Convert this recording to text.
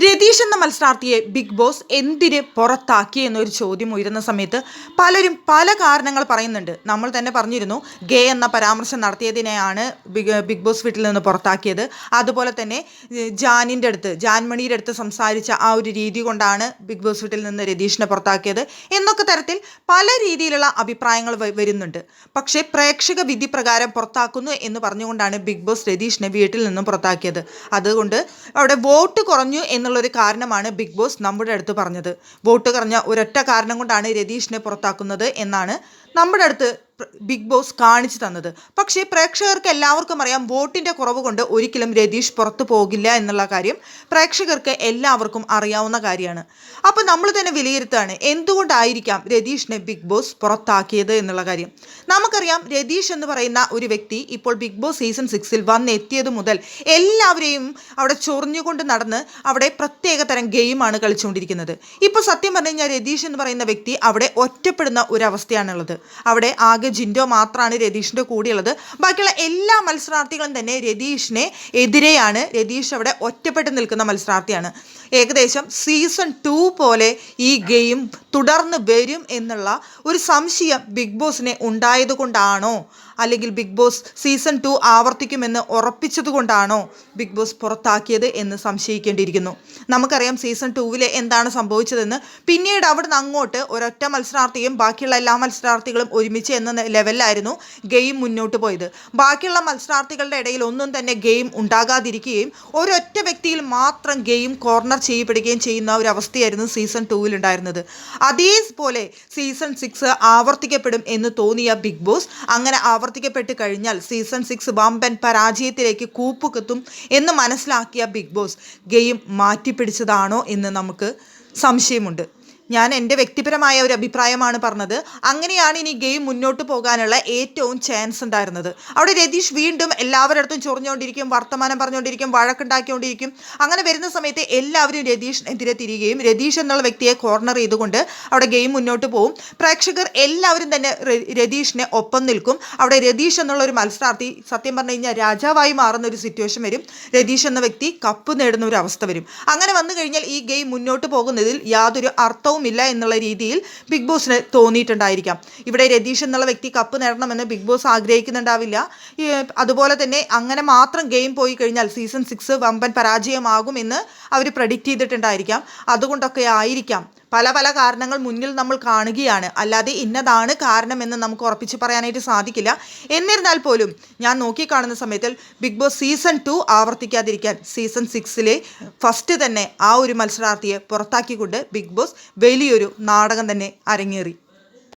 രതീഷ് എന്ന മത്സരാർത്ഥിയെ big boss എന്തിന് പുറത്താക്കി എന്നൊരു ചോദ്യം ഉയരുന്ന സമയത്ത് പലരും പല കാരണങ്ങൾ പറയുന്നുണ്ട്. നമ്മൾ തന്നെ പറഞ്ഞിരുന്നു ഗേ എന്ന പരാമർശം നടത്തിയതിനെയാണ് ബിഗ് ബിഗ് ബോസ് വീട്ടിൽ നിന്ന് പുറത്താക്കിയത്. അതുപോലെ തന്നെ ജാനിന്റെ അടുത്ത് ജാൻമണിയുടെ അടുത്ത് സംസാരിച്ച ആ ഒരു രീതി കൊണ്ടാണ് ബിഗ് ബോസ് വീട്ടിൽ നിന്ന് രതീഷിനെ പുറത്താക്കിയത് എന്നൊക്കെ തരത്തിൽ പല രീതിയിലുള്ള അഭിപ്രായങ്ങൾ വരുന്നുണ്ട്. പക്ഷേ പ്രേക്ഷക വിധി പ്രകാരം പുറത്താക്കുന്നു എന്ന് പറഞ്ഞുകൊണ്ടാണ് ബിഗ് ബോസ് രതീഷിനെ വീട്ടിൽ നിന്നും പുറത്താക്കിയത്. അതുകൊണ്ട് അവിടെ വോട്ട് കുറഞ്ഞു എന്നുള്ളൊരു കാരണമാണ് ബിഗ് ബോസ് നമ്മുടെ അടുത്ത് പറഞ്ഞത്. വോട്ട് കുറഞ്ഞ ഒരൊറ്റ കാരണം കൊണ്ടാണ് രതീഷിനെ പുറത്താക്കുന്നത് എന്നാണ് നമ്മുടെ അടുത്ത് ബിഗ് ബോസ് കാണിച്ചു തന്നത്. പക്ഷേ പ്രേക്ഷകർക്ക് എല്ലാവർക്കും അറിയാം വോട്ടിന്റെ കുറവ് കൊണ്ട് ഒരിക്കലും രതീഷ് പുറത്തു പോകില്ല എന്നുള്ള കാര്യം പ്രേക്ഷകർക്ക് എല്ലാവർക്കും അറിയാവുന്ന കാര്യമാണ്. അപ്പോൾ നമ്മൾ തന്നെ വിലയിരുത്താണ് എന്തുകൊണ്ടായിരിക്കാം രതീഷിനെ ബിഗ് ബോസ് പുറത്താക്കിയത് എന്നുള്ള കാര്യം. നമുക്കറിയാം രതീഷ് എന്ന് പറയുന്ന ഒരു വ്യക്തി ഇപ്പോൾ ബിഗ് ബോസ് സീസൺ സിക്സിൽ വന്നെത്തിയത് മുതൽ എല്ലാവരെയും അവിടെ ചൊറിഞ്ഞുകൊണ്ട് നടന്ന് അവിടെ പ്രത്യേക തരം ഗെയിമാണ് കളിച്ചുകൊണ്ടിരിക്കുന്നത്. ഇപ്പോൾ സത്യം പറഞ്ഞു കഴിഞ്ഞാൽ രതീഷ് എന്ന് പറയുന്ന വ്യക്തി അവിടെ ഒറ്റപ്പെടുന്ന ഒരവസ്ഥയാണുള്ളത്. അവിടെ ആകെ ജിൻഡോ മാത്രമാണ് രതീഷിന്റെ കൂടെയുള്ളത്. ബാക്കിയുള്ള എല്ലാ മത്സരാർത്ഥികളും തന്നെ രതീഷിനെ എതിരെയാണ്. രതീഷ് അവിടെ ഒറ്റപ്പെട്ട് നിൽക്കുന്ന മത്സരാർത്ഥിയാണ്. ഏകദേശം സീസൺ ടു പോലെ ഈ ഗെയിം തുടർന്ന് വരും എന്നുള്ള ഒരു സംശയം ബിഗ് ബോസിനെ ഉണ്ടായതുകൊണ്ടാണോ അല്ലെങ്കിൽ ബിഗ് ബോസ് സീസൺ ടു ആവർത്തിക്കുമെന്ന് ഉറപ്പിച്ചത് കൊണ്ടാണോ ബിഗ് ബോസ് പുറത്താക്കിയത് എന്ന് സംശയിക്കേണ്ടിയിരിക്കുന്നു. നമുക്കറിയാം സീസൺ ടൂവിലെ എന്താണ് സംഭവിച്ചതെന്ന്. പിന്നീട് അവിടുന്ന് അങ്ങോട്ട് ഒരൊറ്റ മത്സരാർത്ഥിയും ബാക്കിയുള്ള എല്ലാ മത്സരാർത്ഥികളും ഒരുമിച്ച് എന്ന നെ- ലെവലിലായിരുന്നു ഗെയിം മുന്നോട്ട് പോയത്. ബാക്കിയുള്ള മത്സരാർത്ഥികളുടെ ഇടയിൽ ഒന്നും തന്നെ ഗെയിം ഉണ്ടാകാതിരിക്കുകയും ഒരൊറ്റ വ്യക്തിയിൽ മാത്രം ഗെയിം കോർണർ ചെയ്യപ്പെടുകയും ചെയ്യുന്ന ഒരു അവസ്ഥയായിരുന്നു സീസൺ ടൂവിൽ ഉണ്ടായിരുന്നത്. അതേപോലെ സീസൺ സിക്സ് ആവർത്തിക്കപ്പെടും എന്ന് തോന്നിയ ബിഗ് ബോസ് അങ്ങനെ ആവർത്തിക്കപ്പെട്ട് കഴിഞ്ഞാൽ സീസൺ സിക്സ് വമ്പൻ പരാജയത്തിലേക്ക് കൂപ്പുകുത്തും എന്ന് മനസ്സിലാക്കിയ ബിഗ് ബോസ് ഗെയിം മാറ്റിപ്പിടിച്ചതാണോ എന്ന് നമുക്ക് സംശയമുണ്ട്. ഞാൻ എന്റെ വ്യക്തിപരമായ ഒരു അഭിപ്രായമാണ് പറഞ്ഞത്. അങ്ങനെയാണ് ഇനി ഗെയിം മുന്നോട്ട് പോകാനുള്ള ഏറ്റവും ചാൻസ് ഉണ്ടായിരുന്നത്. അവിടെ രതീഷ് വീണ്ടും എല്ലാവരുടെ ചൊറിഞ്ഞുകൊണ്ടിരിക്കും വർത്തമാനം പറഞ്ഞുകൊണ്ടിരിക്കും വഴക്കുണ്ടാക്കിക്കൊണ്ടിരിക്കും. അങ്ങനെ വരുന്ന സമയത്ത് എല്ലാവരും രതീഷിനെതിരെ തിരികുകയും രതീഷ് എന്നുള്ള വ്യക്തിയെ കോർണർ ചെയ്തുകൊണ്ട് അവിടെ ഗെയിം മുന്നോട്ട് പോകും പ്രേക്ഷകർ എല്ലാവരും തന്നെ രതീഷിനെ ഒപ്പം നിൽക്കും. അവിടെ രതീഷ് എന്നുള്ള ഒരു മത്സരാർത്ഥി സത്യം പറഞ്ഞു കഴിഞ്ഞാൽ രാജാവായി മാറുന്ന ഒരു സിറ്റുവേഷൻ വരും. രതീഷ് എന്ന വ്യക്തി കപ്പ് നേടുന്ന ഒരു അവസ്ഥ വരും. അങ്ങനെ വന്നു കഴിഞ്ഞാൽ ഈ ഗെയിം മുന്നോട്ട് പോകുന്നതിൽ യാതൊരു അർത്ഥവുമില്ല എന്നുള്ള രീതിയിൽ ബിഗ് ബോസിന് തോന്നിയിട്ടുണ്ടായിരിക്കാം. ഇവിടെ രതീഷ് എന്നുള്ള വ്യക്തി കപ്പ് നേടണമെന്ന് ബിഗ് ബോസ് ആഗ്രഹിക്കുന്നുണ്ടാവില്ല. അതുപോലെ തന്നെ അങ്ങനെ മാത്രം ഗെയിം പോയി കഴിഞ്ഞാൽ സീസൺ സിക്സ് വമ്പൻ പരാജയമാകുമെന്ന് അവർ പ്രഡിക്റ്റ് ചെയ്തിട്ടുണ്ടായിരിക്കാം. അതുകൊണ്ടൊക്കെ ആയിരിക്കാം. പല പല കാരണങ്ങൾ മുന്നിൽ നമ്മൾ കാണുകയാണ്. അല്ലാതെ ഇന്നതാണ് കാരണമെന്ന് നമുക്ക് ഉറപ്പിച്ച് പറയാനായിട്ട് സാധിക്കില്ല. എന്നിരുന്നാൽ പോലും ഞാൻ നോക്കിക്കാണുന്ന സമയത്തിൽ ബിഗ് ബോസ് സീസൺ ടു ആവർത്തിക്കാതിരിക്കാൻ സീസൺ സിക്സിലെ ഫസ്റ്റ് തന്നെ ആ ഒരു മത്സരാർത്ഥിയെ പുറത്താക്കിക്കൊണ്ട് ബിഗ് ബോസ് വലിയൊരു നാടകം തന്നെ അരങ്ങേറി.